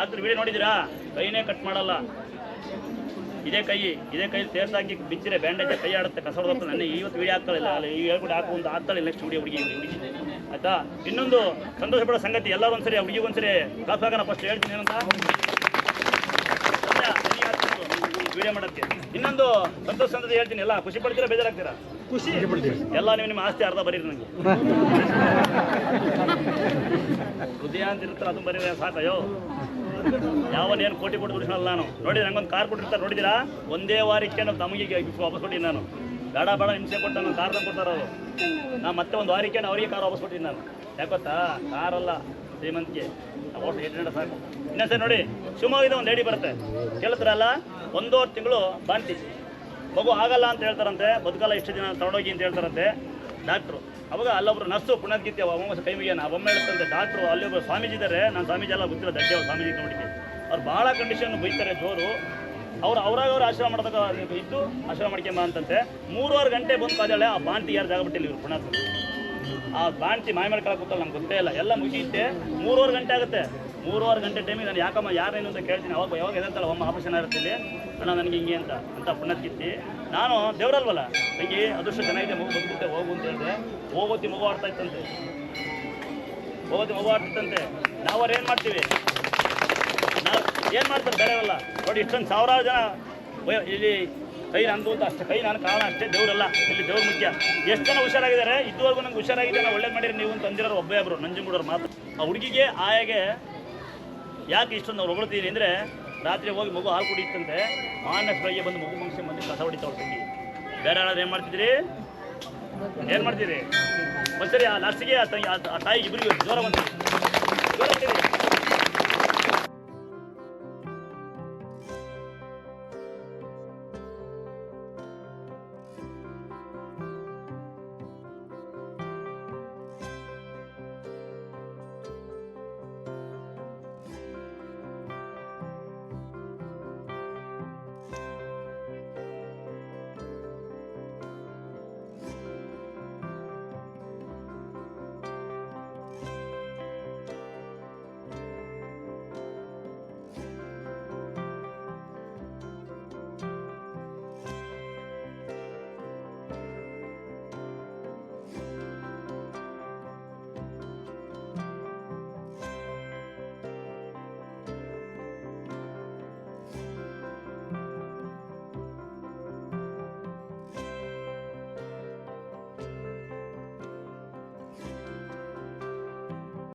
ಆಗ್ತದೆ video ನೋಡಿದಿರಾ ಕೈನೇ cut ಮಾಡಲ್ಲ. ಇದೇ ಕೈ ಇದೇ ಕೈ ತೇರ್ಸಾಕಿ ಬಿಚ್ಚಿರೆ ಬ್ಯಾಂಡೇಜ್ ಕೈ ಆಡುತ್ತೆ ಕಸ ಹೊಡೆದ ನನ್ನ ಇವತ್ತು ವಿಡಿಯೋ ಆಗ್ತಾಳಿಲ್ಲ ಅಲ್ಲಿ ಈ ಹೇಳ್ಬಿಟ್ಟು ಹಾಕು ಒಂದು ಆಗ್ತಾಳೆ ನೆಕ್ಸ್ಟ್ ವಿಡಿಯೋ ಹುಡುಗಿ ಹುಡುಗಿ. ಆಯ್ತಾ? ಇನ್ನೊಂದು ಸಂತೋಷ ಪಡೋ ಸಂಗತಿ ಎಲ್ಲರೂ ಒಂದ್ಸರಿ ಹುಡುಗಿ ಒಂದ್ಸರಿ ಕ್ಲಾಸ್ ಆಗೋಣ ಫಸ್ಟ್ ಹೇಳ್ತೀನಿ ಏನಂತ? ವಿಡಿಯೋ ಮಾಡೋಕ್ಕೆ. ಇನ್ನೊಂದು ಸಂತೋಷ ಸಂತತಿ ಹೇಳ್ತೀನಿ. ಎಲ್ಲ ಖುಷಿ ಪಡ್ತೀರಾ ಬೇಜಾರಾಗ್ತೀರಾ? ಖುಷಿ. ಎಲ್ಲ ನೀವು ನಿಮ್ಮ ಆಸ್ತಿ ಅರ್ಧ ಬರೀರಿ ನನಗೆ ಹೃದಯ ಅಂತ ಇರುತ್ತಲ್ಲ ಬರೀ ಬರೀರಿ ಸಾಕಯ್ಯೋ ಯಾವನೇನು ಕೋಟಿ ಕೊಟ್ಟು ದುಡಿಸಲ್ಲ ನಾನು. ನೋಡಿ ನಂಗೊಂದು ಕಾರ್ ಕೊಟ್ಟಿರ್ತಾರೆ ನೋಡಿದಿರಾ ಒಂದೇ ವಾರಕ್ಕೆ ನಮ್ಮ ತಮಗೆ gift ವಾಪಸ್ ಕೊಟ್ಟಿನಿ ನಾನು. ಬೇಡ ಬೇಡ, ಹಿಂಸೆ ಕೊಟ್ಟು ನಾನು ಕಾರ್ ತಂದು ಕೊಡ್ತಾರೆ ಅವರು. ನಾ ಮತ್ತೆ ಒಂದು ವಾರಕ್ಕೆ ಅವರಿಗೆ ಕಾರ್ ವಾಪಸ್ ಕೊಟ್ಟಿನಿ ನಾನು. ಯಾಕೊತ್ತಾ ಕಾರಲ್ಲ ಶ್ರೀಮಂತಿಗೆ. ಅಬೌಟ್ ಏಟ್ ಸಾಕು. ಇನ್ನೊಂದ್ಸರಿ ನೋಡಿ ಶಿವಮೊಗ್ಗದ ಒಂದು ಲೇಡಿ ಬರುತ್ತೆ. ಕೇಳ್ತಾರಲ್ಲ ಒಂದೂವರೆ ತಿಂಗಳು ಬಾಂತಿ ಮಗು ಆಗಲ್ಲ ಅಂತ ಹೇಳ್ತಾರಂತೆ. ಬದುಕಲ್ಲ ಇಷ್ಟು ದಿನ, ತಗೊಂಡೋಗಿ ಅಂತ ಹೇಳ್ತಾರಂತೆ. ಡಾಕ್ಟ್ರು. ಅವಾಗ ಅಲ್ಲೊಬ್ರು ನರ್ಸು ಪುನರ್ಗೀತಿ ಒಮ್ಮೆ ಕೈ ಮುಗಿಯೋಣ ಒಮ್ಮೆ ಹೇಳ್ತಂತೆ, ಡಾಕ್ಟ್ರು, ಅಲ್ಲಿ ಒಬ್ಬರು ಸ್ವಾಮೀಜಿ ಇದ್ದಾರೆ ನಾನು ಸ್ವಾಮೀಜಿ ಎಲ್ಲ ಗೊತ್ತಿಲ್ಲ, ದಡ್ಡೆ ಸ್ವಾಮೀಜಿ ನೋಡಿದ್ದೆ ಅವ್ರು ಭಾಳ ಕಂಡೀಷನ್ ಬೈತಾರೆ ಜೋರು. ಅವ್ರು ಅವ್ರಾಗ ಅವ್ರು ಆಶ್ರಮ ಮಾಡಿದಾಗ ಇದ್ದು, ಆಶ್ರಮ ಮಾಡ್ಕೊಂಬ ಅಂತಂತೆ. ಮೂರುವರೆ ಗಂಟೆ ಬಂದು ಕಾದಾಳೆ ಆ ಬಾಂತಿ ಯಾರು ಜಾಗ ಬಿಟ್ಟಿಲ್ಲ ಇವರು ಪುನಃ ಆ ಬಾಣ್ತಿ ಮಾಯ ಮಾಡ್ಕೊಳಕ್ ಕೂತಲ್ಲ ನಮ್ಗೆ ಗೊತ್ತೇ ಇಲ್ಲ. ಎಲ್ಲ ಮುಗಿಯುತ್ತೆ ಮೂರುವರೆ ಗಂಟೆ ಆಗುತ್ತೆ. ಮೂರುವರೆ ಗಂಟೆ ಟೈಮಿಗೆ ನಾನು ಯಾಕಮ್ಮ ಯಾರೇನು ಅಂತ ಕೇಳ್ತೀನಿ. ಅವಾಗ ಯಾವಾಗ ಎದಂತಲ್ಲ ಒಮ್ಮೆ ಆಪರೇಷನ್ ಇಲ್ಲಿ. ಅಣ್ಣ, ನನಗೆ ಹಿಂಗೆ ಅಂತ. ಅಂತ ಪುಣ್ಯಕಿತ್ತಿ ನಾನು ದೇವರಲ್ವಲ್ಲ? ತಂಗಿ ಅದೃಷ್ಟ ಚೆನ್ನಾಗಿದೆ ಮಗು ಬಂದ್ಬಿಟ್ಟೆ, ಹೋಗು ಅಂತ ಹೇಳಿದ್ರೆ ಹೋಗೋತಿ ಮಗು ಆಡ್ತಾ ಇತ್ತಂತೆ ಹೋಗೋತಿ ಮಗು ಆಡ್ತಿತ್ತಂತೆ ನಾವು ಅವ್ರು ಏನು ಮಾಡ್ತೀವಿ? ನಾವು ಏನು ಮಾಡ್ತಾರೆ ಬೇರೆವಲ್ಲ ನೋಡಿ, ಇಷ್ಟೊಂದು ಸಾವಿರಾರು ಜನ ಇಲ್ಲಿ ಕೈ ನಂದು ಅಂತ ಅಷ್ಟೇ. ಕೈ ನಾನು ಕಾರಣ ಅಷ್ಟೇ, ದೇವರಲ್ಲ. ಇಲ್ಲಿ ದೇವ್ರ ಮುಖ್ಯ. ಎಷ್ಟು ಜನ ಹುಷಾರಾಗಿದ್ದಾರೆ? ಇದುವರೆಗೂ ನಂಗೆ ಹುಷಾರಾಗಿದೆ ನಾವು ಒಳ್ಳೇದು ಮಾಡಿರಿ ನೀವು ಅಂತ ಅಂದಿರೋರು ಒಬ್ಬೇ ಒಬ್ಬರು ನಂಜನಗೂಡವ್ರು ಮಾತು ಆ ಹುಡುಗಿಗೆ, ಆಯಾಗೆ ಯಾಕೆ ಇಷ್ಟೊಂದು ಅವ್ರು ಹೊಗಳ್ತೀನಿ ಅಂದರೆ, ರಾತ್ರಿ ಹೋಗಿ ಮಗು ಹಾಲು ಕುಡಿಯುತ್ತಂತೆ. ಮಾನಸ್ ಬೆಳಗ್ಗೆ ಬಂದು ಮಗು ಮುಗಿಸಿ ಬಂದು ಕಸ ಹೊಡಿತಾವ್ರು ತಂಗಿ. ಬೇರೆ ಏನು ಮಾಡ್ತಿದ್ರಿ ಏನು ಮಾಡ್ತೀರಿ ಒಂದ್ಸರಿ ಆ ಲಾಸ್ಟಿಗೆ ಆ ತಂಗಿ, ಆ- ತಾಯಿಗೆ ಇಬ್ಬರಿಗೂ ಜ್ವರ ಜ್ವರ